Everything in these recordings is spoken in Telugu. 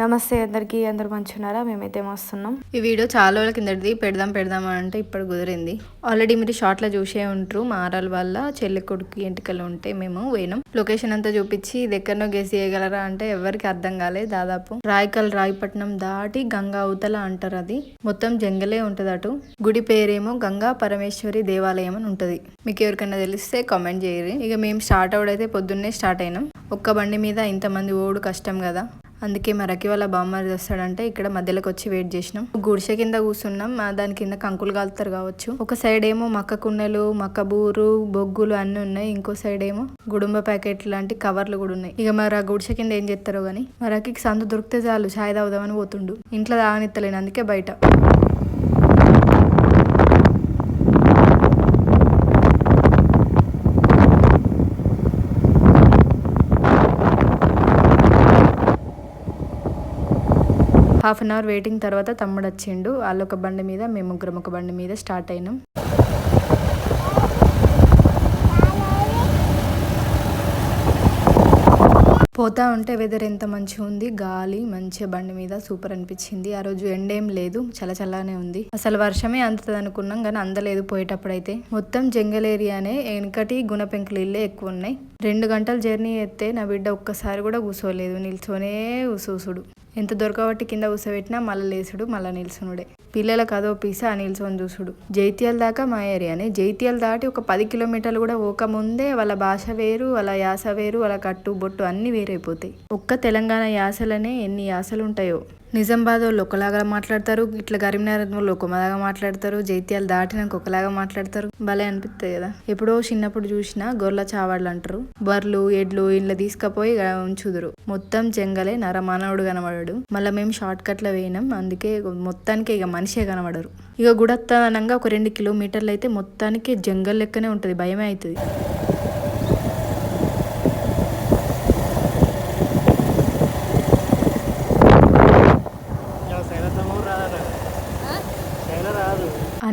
నమస్తే అందరికీ అందరు మంచున్నారా? మేమైతే వస్తున్నాం ఈ వీడియో చాలా రోజుల కిందటిది. పెడదాం పెడదాం అని అంటే ఇప్పుడు కుదిరింది. ఆల్రెడీ మీరు షార్ట్లో చూసే ఉంటారు. మారాల వల్ల చెల్లి కొడుకు ఎంటికలు ఉంటే మేము పోయినాం. లొకేషన్ అంతా చూపించి ఇది ఎక్కడనో గెస్ చేయగలరా అంటే ఎవరికి అర్థం కాలేదు దాదాపు. రాయకల్ రాయపట్నం దాటి గంగా అవతల అంటారు అది. మొత్తం జంగలే ఉంటది అటు. గుడి పేరేమో గంగా పరమేశ్వరి దేవాలయం అని ఉంటుంది. మీకు ఎవరికైనా తెలిస్తే కామెంట్ చేయరు ఇక మేము స్టార్ట్ అవడైతే పొద్దున్నే స్టార్ట్ అయినాం. ఒక్క బండి మీద ఇంతమంది ఓడు కష్టం కదా. అందుకే మరకి వాళ్ళ బామ్మది వస్తాడంటే ఇక్కడ మధ్యలోకి వచ్చి వెయిట్ చేసినాం. గుడిసె కింద కూర్చున్నాం. దాని కింద కంకులు కాలుతారు కావచ్చు. ఒక సైడ్ ఏమో మక్క కుండలు మక్క బూరు బొగ్గులు అన్ని ఉన్నాయి. ఇంకో సైడ్ ఏమో గుడుంబ ప్యాకెట్ లాంటి కవర్లు కూడా ఉన్నాయి. ఇక మరి ఆ గుడిసె కింద ఏం చేస్తారో గానీ మరకి సందు దొరికితే చాలు ఛాయ్ తాగుదామని పోతుండు. ఇంట్లో తాగనిత్తలేను అందుకే బయట. హాఫ్ అన్ అవర్ వెయిటింగ్ తర్వాత తమ్ముడు వచ్చిండు. వాళ్ళు ఒక బండి మీద మేము ముగ్గురం ఒక బండి మీద స్టార్ట్ అయినాం. పోతా ఉంటే వెదర్ ఎంత మంచిగా ఉంది. గాలి మంచిగా బండి మీద సూపర్ అనిపించింది. ఆ రోజు ఎండేం లేదు చల్ల చల్లగానే ఉంది. అసలు వర్షమే అందుతుంది అనుకున్నాం కానీ అందలేదు పోయేటప్పుడు అయితే మొత్తం జంగల్ ఏరియానే వెనకటి గుణపెంకులు ఇల్లే ఎక్కువ ఉన్నాయి. రెండు గంటల జర్నీ ఎత్తే నా బిడ్డ ఒక్కసారి కూడా కూసోలేదు నిల్చోనే కూసూసుడు. ఎంత దొరకబట్టి కింద కూసబెట్టినా మళ్ళీ లేసుడు మళ్ళీ నిల్చునుడే. పిల్లలకు అదో పీసా ఆ నిల్చొని చూసుడు. జైత్యాల దాకా మా ఏరియానే. జైత్యాల దాటి ఒక పది కిలోమీటర్లు కూడా పోక ముందే వాళ్ళ భాష వేరు వాళ్ళ యాస వేరు వాళ్ళ కట్టు బొట్టు అన్ని వేరైపోతాయి. ఒక్క తెలంగాణ యాసలనే ఎన్ని యాసలు ఉంటాయో నిజామాబాద్ వాళ్ళు ఒకలాగా మాట్లాడతారు ఇట్లా కరీంనగర్ వాళ్ళు ఒకలాగా మాట్లాడతారు జైత్యాలు దాటినాక ఒకలాగా మాట్లాడతారు. భలే అనిపిస్తుంది కదా. ఎప్పుడో చిన్నప్పుడు చూసిన గొర్రెల చావాళ్ళు అంటారు. బర్రెలు ఎడ్లు ఇంట్లో తీసుకపోయి ఇక ఉంచుదురు. మొత్తం జంగలే నరమానవుడు కనబడాడు. మళ్ళీ మేము షార్ట్ కట్లో వేయినాం. అందుకే మొత్తానికి ఇక మనిషే కనబడరు. ఇక గుడత్తనంగా ఒక రెండు కిలోమీటర్లు అయితే మొత్తానికి జంగల్ లెక్కనే ఉంటుంది. భయమే అవుతుంది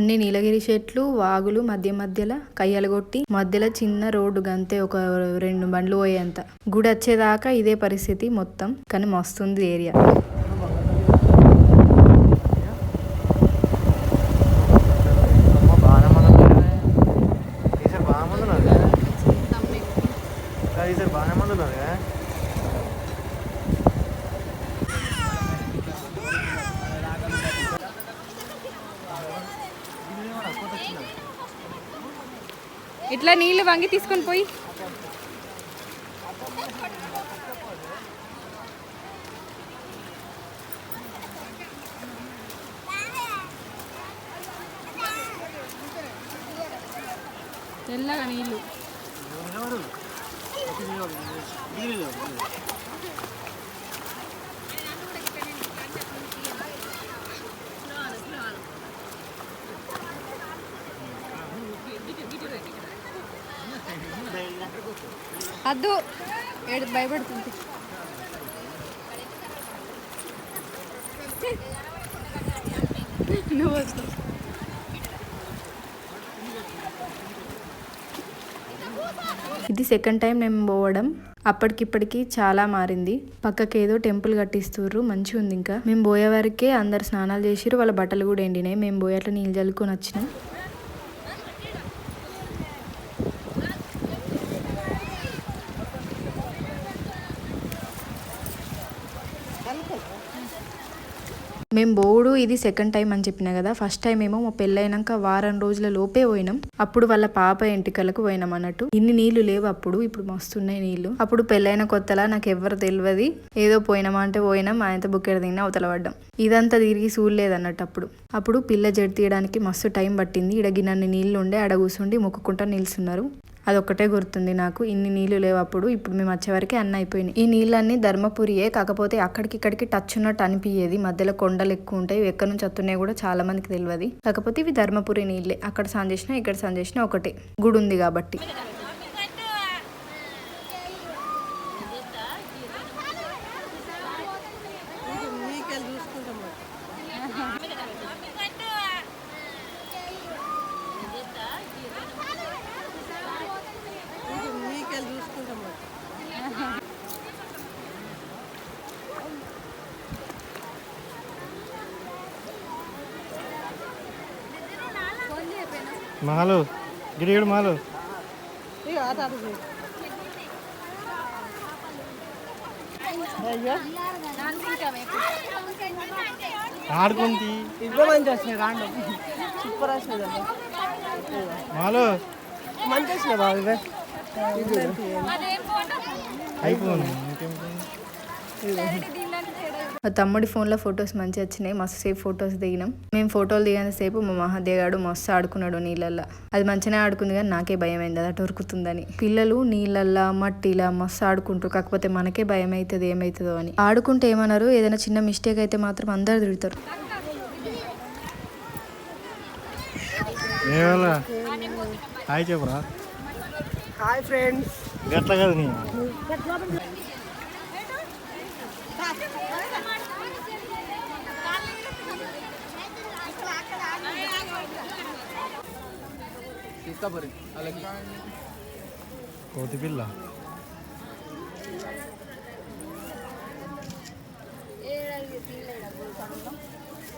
అన్ని నీలగిరి చెట్లు వాగులు మధ్య మధ్యలో కయ్యలు కొట్టి మధ్యలో చిన్న రోడ్డు గంతే ఒక రెండు బండ్లు పోయేంత. గుడి వచ్చేదాకా ఇదే పరిస్థితి మొత్తం కానీ మస్తుంది ఏరియా. బాగానే మంది ఉన్నారు కదా ఈసారి బాగానే మంది ఉన్నారు కదా ఇట్లా నీళ్ళు వంగి తీసుకొని పోయి. తెల్లగా నీళ్ళు. అద్దు. ఏడు భయపడుతుంది. నువ్వు వద్దు. ఇది సెకండ్ టైం మేము పోవడం. అప్పటికిప్పటికి చాలా మారింది. పక్కకి ఏదో టెంపుల్ కట్టిస్తుర్రు మంచిగా ఉంది ఇంకా. మేము పోయే వరకే అందరు స్నానాలు చేసిర్రు వాళ్ళ బట్టలు కూడా ఎండినాయి. మేము పోయి అట్లా నీళ్ళు చల్లుకొని వచ్చినాం. మేము బోడు ఇది సెకండ్ టైం అని చెప్పిన కదా ఫస్ట్ టైం ఏమో మా పెళ్ళైనాక వారం రోజుల లోపే పోయినాం. అప్పుడు వాళ్ళ పాప ఎంటికలకు పోయినాం అన్నట్టు. ఇన్ని నీళ్ళు లేవు అప్పుడు ఇప్పుడు మస్తున్నాయి నీళ్ళు. అప్పుడు పెళ్ళైన కొత్తలా నాకు ఎవరు తెలియదు ఏదో పోయినామా అంటే పోయినాం ఆయనతో బుక్కెడ దిగినా అవతల పడ్డాం. ఇదంతా తిరిగి చూడలేదు అన్నట్టు అప్పుడు. అప్పుడు పిల్ల జడి తీయడానికి మస్తు టైం పట్టింది. ఇడ గిన్నెన్ని నీళ్ళు ఉండే ఆడ కూర్చుండి మొక్కుకుంటా నిల్చున్నారు. అదొక్కటే గుర్తుంది నాకు. ఇన్ని నీళ్ళు లేవు అప్పుడు ఇప్పుడు మేము వచ్చేవరకు అన్న అయిపోయినాయి. ఈ నీళ్ళన్నీ ధర్మపురియే కాకపోతే అక్కడికి ఇక్కడికి టచ్ ఉన్నట్టు అనిపించేది మధ్యలో కొండలు ఎక్కువ ఉంటాయి ఇవి ఎక్కడి నుంచి వస్తున్నాయి కూడా చాలా మందికి తెలియదు కాకపోతే ఇవి ధర్మపురి నీళ్ళే. అక్కడ సాన్ చేసినా ఇక్కడ సాన్ చేసినా ఒకటే. గుడి ఉంది కాబట్టి. మాలు గిడిగిడు మాలు ఆడుకుంది ఇద్దరు మంచి వచ్చినాయి రాండు సూపర్ వచ్చినాయి కదా మాలు మంచి వచ్చినాయి బాబు ఇవే అయిపోయింది ఇంకేం మా తమ్ముడి ఫోన్లో ఫొటోస్ మంచిగా వచ్చినాయి. మస్తు సేపు ఫొటోస్ దిగినాం. మేము ఫోటోలు దిగిన సేపు మా మహాదేగాడు మస్తు ఆడుకున్నాడు నీళ్ళల్లో. అది మంచిగానే ఆడుకుంది కానీ నాకే భయం అయింది. అది అటు ఉరుకుతుందని. పిల్లలు నీళ్ళల్లో మట్టిలా మస్తు ఆడుకుంటారు. కాకపోతే మనకే భయం అవుతుంది ఏమవుతుందో అని. ఆడుకుంటే ఏమన్నారు? ఏదైనా చిన్న మిస్టేక్ అయితే మాత్రం అందరు తిడతారు. Hi friends. గట్ల కదా. నీ కోతి పిల్ల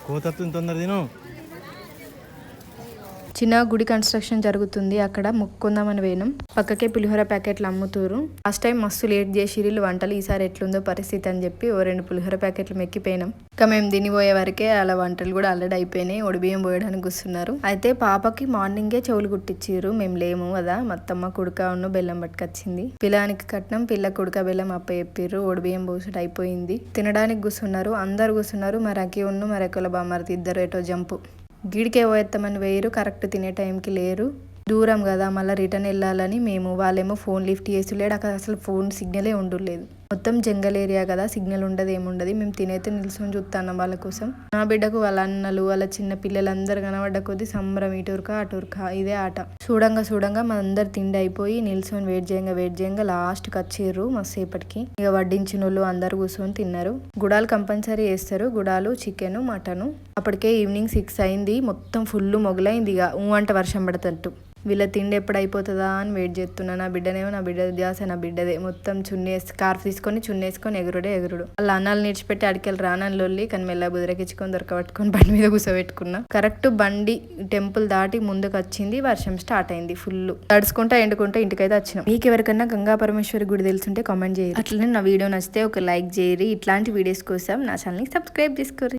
కోతత్వం తొందర తిను చిన్న గుడి కన్స్ట్రక్షన్ జరుగుతుంది అక్కడ మొక్కుందామని పోయినాం పక్కకే పులిహోర ప్యాకెట్లు అమ్ముతారు. లాస్ట్ టైం మస్తు లేట్ చేసిరిల్లు వంటలు ఈసారి ఎట్లుందో పరిస్థితి అని చెప్పి ఓ రెండు పులిహోర ప్యాకెట్లు మెక్కిపోయినాం. ఇంకా మేము దినిపోయే వరకే అలా వంటలు కూడా ఆల్రెడీ అయిపోయినాయి ఒడిబియ్యం పోయడానికి వస్తున్నారు అయితే పాపకి మార్నింగే చెవులు కుట్టించారు మేము లేము కదా మత్తమ్మ కుడక ఉన్న బెల్లం పట్టుకొచ్చింది. పిల్లానికి కట్నం పిల్ల కుడుక బెల్లం అప్ప చెప్పారు ఒడిబియ్యం పోసుడు అయిపోయింది. తినడానికి కూర్చున్నారు అందరు కూర్చున్నారు మరి అకి ఉన్న మరి అక్కల ఇద్దరు ఎటో జంపు. గిడికే పోయేస్తామని వేయరు కరెక్ట్ తినే టైంకి లేరు. దూరం కదా మళ్ళీ రిటర్న్ వెళ్ళాలని మేము వాళ్ళేమో ఫోన్ లిఫ్ట్ చేస్తులేడు అక్కడ అసలు ఫోన్ సిగ్నలే ఉండలేదు మొత్తం జంగల్ ఏరియా కదా సిగ్నల్ ఉండదు ఏముండదు. మేము తినైతే నిల్చొని చూస్తాను వాళ్ళ కోసం. నా బిడ్డకు వాళ్ళ అన్నలు వాళ్ళ చిన్న పిల్లలందరూ కనబడ్డ కొద్దీ సంబరం ఇటురుక అటురుక ఇదే ఆట. చూడంగా చూడంగా మా అందరు తిండి అయిపోయి నిల్చొని వెయిట్ చేయంగా వెయిట్ చేయంగా లాస్ట్కి వచ్చిర్రు మస్తేపటికి ఇక వడ్డించిన వాళ్ళు అందరు కూర్చొని తిన్నారు. గుడాలు కంపల్సరీ వేస్తారు. గుడాలు చికెన్ మటను. అప్పటికే ఈవినింగ్ సిక్స్ అయింది. మొత్తం ఫుల్ మొగలైంది ఇక. ఊ అంట వర్షం పడతట్టు. వీళ్ళ తిండి ఎప్పుడు అయిపోతుందా అని వెయిట్ చేస్తున్నా. నా బిడ్డనేమో నా బిడ్డ ధ్యాస నా బిడ్డదే. మొత్తం చున్నీ స్కార్ఫ్ తీసుకొని చున్నేసుకొని ఎగురుడే ఎగురుడు. వాళ్ళ అన్నాలు నిడిచిపెట్టి అడికెళ్ళి రానని లొల్లి కానీ మెల్ల బుదిరకిచ్చుకొని దొరకబట్టుకొని బండి మీద కూర్చోబెట్టుకున్నా కరెక్ట్ బండి టెంపుల్ దాటి ముందుకు వచ్చింది. వర్షం స్టార్ట్ అయింది ఫుల్ తడుచుకుంటా ఎండుకుంటా ఇంటికైతే వచ్చినాం. మీకు ఎవరికన్నా గంగా పరమేశ్వరి గుడి తెలుసుంటే కామెంట్ చేయరు అట్లనే నా వీడియో నచ్చితే ఒక లైక్ చేయరి ఇట్లాంటి వీడియోస్ కోసం నా ఛానల్ని సబ్స్క్రైబ్ చేసుకోరు.